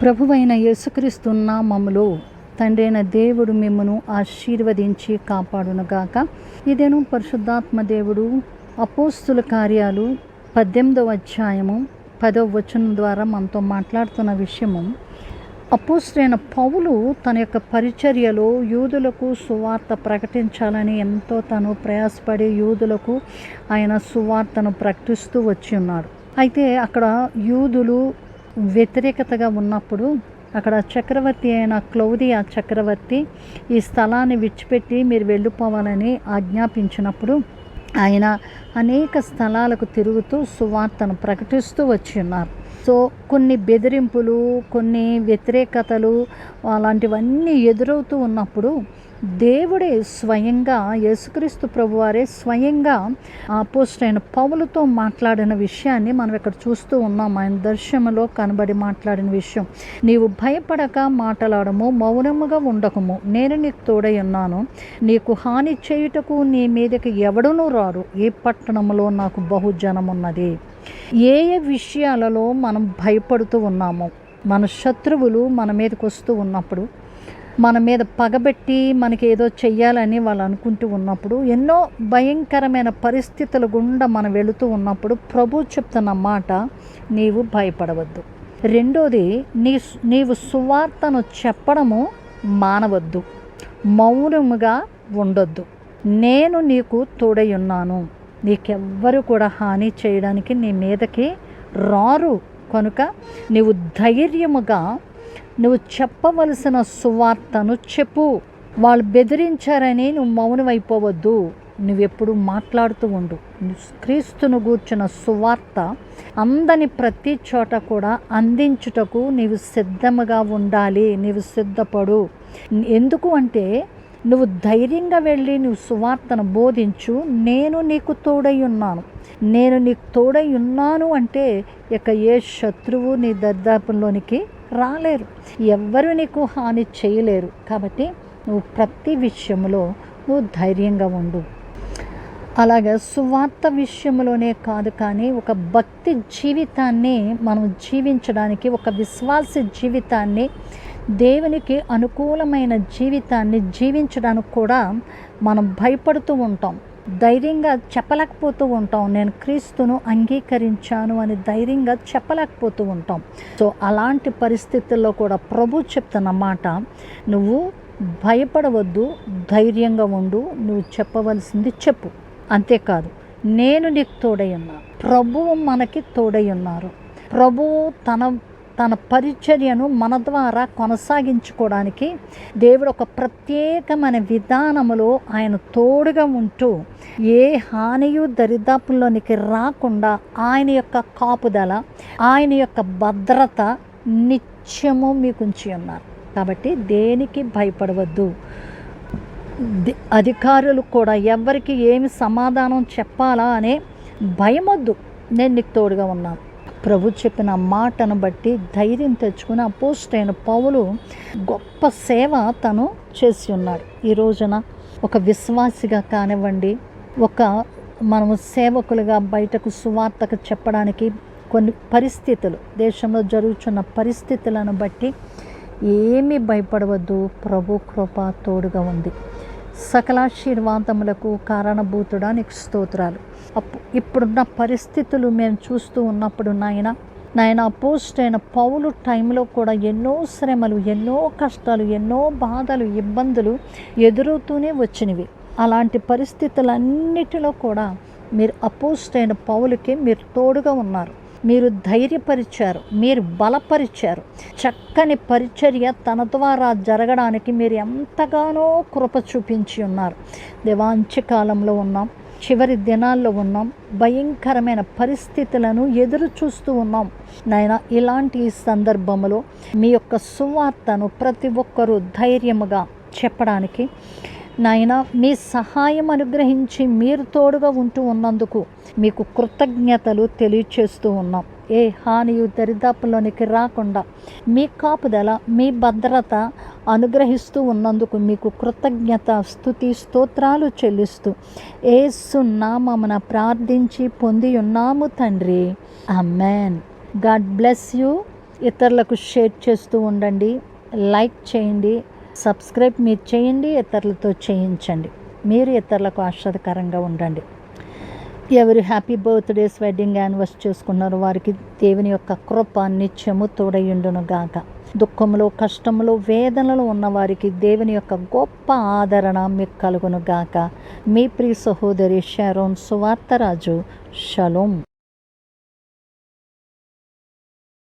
ప్రభువైన యేసుక్రీస్తు నామములో తండ్రైన దేవుడు మిమ్మను ఆశీర్వదించి కాపాడునుగాక. ఇదేను పరిశుద్ధాత్మ దేవుడు అపోస్తుల కార్యాలు పద్దెనిమిదవ అధ్యాయము పదవ వచనం ద్వారా మనతో మాట్లాడుతున్న విషయము. అపోస్తులైన పౌలు తన యొక్క పరిచర్యలో యూదులకు సువార్త ప్రకటించాలని ఎంతో తను ప్రయాసపడి యూదులకు ఆయన సువార్తను ప్రకటిస్తూ వచ్చి ఉన్నాడు. అయితే అక్కడ యూదులు వ్యతిరేకతగా ఉన్నప్పుడు అక్కడ చక్రవర్తి అయిన క్లౌదియా చక్రవర్తి ఈ స్థలాన్ని విడిచిపెట్టి మీరు వెళ్ళిపోవాలని ఆజ్ఞాపించినప్పుడు ఆయన అనేక స్థలాలకు తిరుగుతూ సువార్తను ప్రకటిస్తూ వచ్చి ఉన్నారు. సో కొన్ని బెదిరింపులు కొన్ని వ్యతిరేకతలు అలాంటివన్నీ ఎదురవుతూ ఉన్నప్పుడు దేవుడే స్వయంగా యేసుక్రీస్తు ప్రభువారే స్వయంగా పోస్ట్ అయిన పౌలతో మాట్లాడిన విషయాన్ని మనం ఇక్కడ చూస్తూ ఉన్నాం. ఆయన దర్శనంలో కనబడి మాట్లాడిన విషయం. నీవు భయపడక మాట్లాడము మౌనముగా ఉండకము. నేను నీకు తోడై ఉన్నాను. నీకు హాని చేయుటకు నీ మీదకి ఎవడునూ రారు. ఏ పట్టణంలో నాకు బహుజనం ఉన్నది ఏ ఏ విషయాలలో మనం భయపడుతూ ఉన్నామో మన శత్రువులు మన మీదకి వస్తూ ఉన్నప్పుడు మన మీద పగబెట్టి మనకి ఏదో చెయ్యాలని వాళ్ళు అనుకుంటూ ఉన్నప్పుడు ఎన్నో భయంకరమైన పరిస్థితుల గుండా మనం వెళుతూ ఉన్నప్పుడు ప్రభు చెప్తున్న మాట నీవు భయపడవద్దు. రెండోది నీ నీవు సువార్తను చెప్పడము మానవద్దు. మౌనముగా ఉండొద్దు. నేను నీకు తోడై ఉన్నాను. నీకెవ్వరు కూడా హాని చేయడానికి నీ మీదకి రారు. కనుక నీవు ధైర్యముగా నువ్వు చెప్పవలసిన సువార్తను చెప్పు. వాళ్ళు బెదిరించారని నువ్వు మౌనమైపోవద్దు. నువ్వెప్పుడు మాట్లాడుతూ ఉండు. క్రీస్తును గూర్చిన సువార్త అందని ప్రతి చోట కూడా అందించుటకు నీవు సిద్ధముగా ఉండాలి. నీవు సిద్ధపడు. ఎందుకు అంటే నువ్వు ధైర్యంగా వెళ్ళి నువ్వు సువార్తను బోధించు నేను నీకు తోడై ఉన్నాను. నేను నీకు తోడై ఉన్నాను అంటే ఇక ఏ శత్రువు నీ దర్దాపంలోనికి రాలేరు. ఎవ్వరు నీకు హాని చేయలేరు. కాబట్టి నువ్వు ప్రతి విషయంలో నువ్వు ధైర్యంగా ఉండు. అలాగే సువార్త విషయంలోనే కాదు కానీ ఒక భక్తి జీవితాన్ని మనం జీవించడానికి ఒక విశ్వాస జీవితాన్ని దేవునికి అనుకూలమైన జీవితాన్ని జీవించడానికి కూడా మనం భయపడుతూ ఉంటాం. ధైర్యంగా చెప్పలేకపోతూ ఉంటాం. నేను క్రీస్తును అంగీకరించాను అని ధైర్యంగా చెప్పలేకపోతూ ఉంటాం. సో అలాంటి పరిస్థితుల్లో కూడా ప్రభు చెప్తున్న మాట నువ్వు భయపడవద్దు ధైర్యంగా ఉండు నువ్వు చెప్పవలసింది చెప్పు. అంతేకాదు నేను నీకు తోడై ఉన్నా. ప్రభువు మనకి తోడై ఉన్నారు. ప్రభువు తన తన పరిచర్యను మన ద్వారా కొనసాగించుకోవడానికి దేవుడు ఒక ప్రత్యేకమైన విధానములో ఆయన తోడుగా ఉంటూ ఏ హానియు దరిదాపుల్లోనికి రాకుండా ఆయన యొక్క కాపుదల ఆయన యొక్క భద్రత నిత్యము మీకు ఉంచి ఉన్నారు. కాబట్టి దేనికి భయపడవద్దు. అధికారులు కూడా ఎవరికి ఏమి సమాధానం చెప్పాలా అనే భయమొద్దు. నేను నీకు తోడుగా ఉన్నాను. ప్రభు చెప్పిన మాటను బట్టి ధైర్యం తెచ్చుకుని పోస్ట్ అయిన పౌలు గొప్ప సేవ తను చేసి ఉన్నాడు ఈ రోజున ఒక విశ్వాసిగా కానివ్వండి ఒక మనము సేవకులుగా బయటకు సువార్తకు చెప్పడానికి కొన్ని పరిస్థితులు దేశంలో జరుగుతున్న పరిస్థితులను బట్టి ఏమీ భయపడవద్దు ప్రభు కృప తోడుగా ఉంది. సకలాశీర్వాదములకు కారణభూతుడా నీకు స్తోత్రాలు. అప్పు ఇప్పుడున్న పరిస్థితులు మేము చూస్తూ ఉన్నప్పుడు నాయన నాయన పోస్ట్ అయిన పౌలు టైంలో కూడా ఎన్నో శ్రమలు ఎన్నో కష్టాలు ఎన్నో బాధలు ఇబ్బందులు ఎదురవుతూనే వచ్చినవి. అలాంటి పరిస్థితులన్నిటిలో కూడా మీరు అపోస్ట్ అయిన పౌలకి మీరు తోడుగా ఉన్నారు. మీరు ధైర్యపరిచారు మీరు బలపరిచారు. చక్కని పరిచర్య తన ద్వారా జరగడానికి మీరు ఎంతగానో కృప చూపించి ఉన్నారు. దేవాంచ కాలంలో ఉన్నాం. చివరి దినాల్లో ఉన్నాం. భయంకరమైన పరిస్థితులను ఎదురు చూస్తూ ఉన్నాం. నాయన ఇలాంటి సందర్భంలో మీ యొక్క సువార్తను ప్రతి ఒక్కరూ ధైర్యముగా చెప్పడానికి నాయన మీ సహాయం అనుగ్రహించి మీరు తోడుగా ఉంటూ ఉన్నందుకు మీకు కృతజ్ఞతలు తెలియచేస్తూ ఉన్నాం. ఏ హానియు దరిదాపుల్లోనికి రాకుండా మీ కాపుదల మీ భద్రత అనుగ్రహిస్తూ ఉన్నందుకు మీకు కృతజ్ఞత స్థుతి స్తోత్రాలు చెల్లిస్తూ ఏసు నామమున ప్రార్థించి పొంది ఉన్నాము తండ్రి. Amen God bless you. ఇతరులకు షేర్ చేస్తూ ఉండండి. లైక్ చేయండి. సబ్స్క్రైబ్ మీరు చేయండి. ఇతరులతో చేయించండి. మీరు ఇతరులకు ఆశ్రదకరంగా ఉండండి. ఎవరు హ్యాపీ బర్త్డేస్ వెడ్డింగ్ యానివర్సరీ చేసుకున్నారో వారికి దేవుని యొక్క కృప నిత్యము తోడయుండును గాక. దుఃఖంలో కష్టంలో వేదనలో ఉన్నవారికి దేవుని యొక్క గొప్ప ఆదరణ మీకు కలుగును గాక. మీ ప్రియ సహోదరి షరోన్ సువార్తరాజు. షలోం.